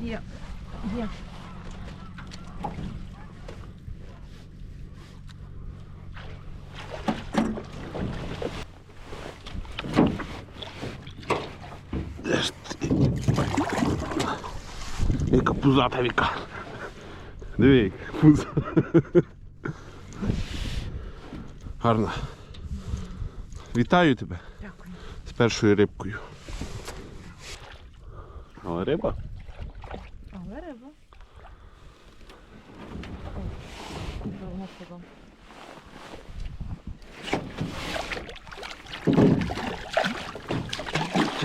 Є. Є. Яка пузата віка. Диви, пуза. Гарна. Вітаю тебе Дякую. з першою рибкою. Але риба? Але риба. Давно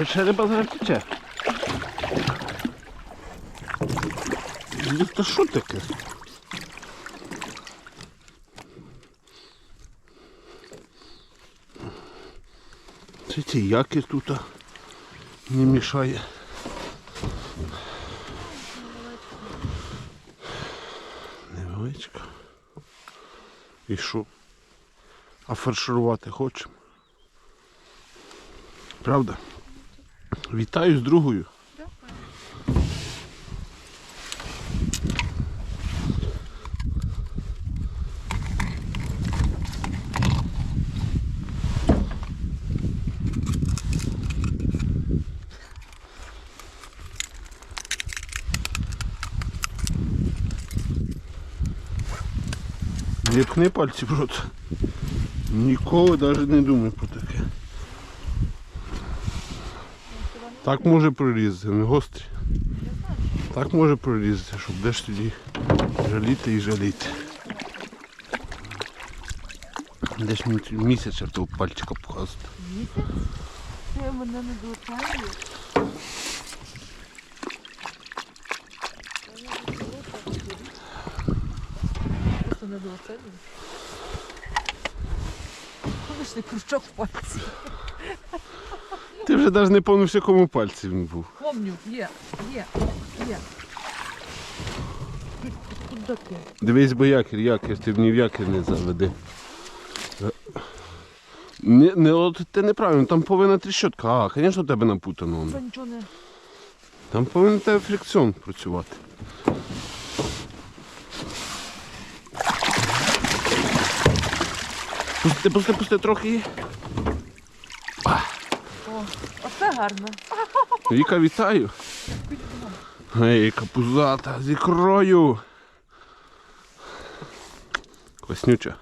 ще риба зараз тече. Ну, Та що таке? Це ці яки тут не мішає. Невеличка. І що? А фарширувати хочемо? Правда? Вітаю з другою. Дякую. Не пхни пальці в рот. Ніколи навіть не думай про таке. Так може прорізати, не гострі. Так може прорізати, щоб де ж тоді жаліти і жаліти. Де ж мені місяць того пальчика показувати. Місяць? Це мене не долучає. Не долучає. Колишній крючок в пальці. Ти вже навіть не пам'ятаєш, якому пальці він був. Помню, є, є, є. Куди ти? Дивись, бо якір, якір, ти ні в якір не заведи. Не, не, от ти неправильно, там повинна тріщотка. А, звісно, у тебе напутано. воно. Що нічого не... Там повинен тебе фрикціон працювати. Пусти, пусти, пусти трохи. О, оце гарно. Віка, вітаю. Ей, капузата з ікрою. Класнюча.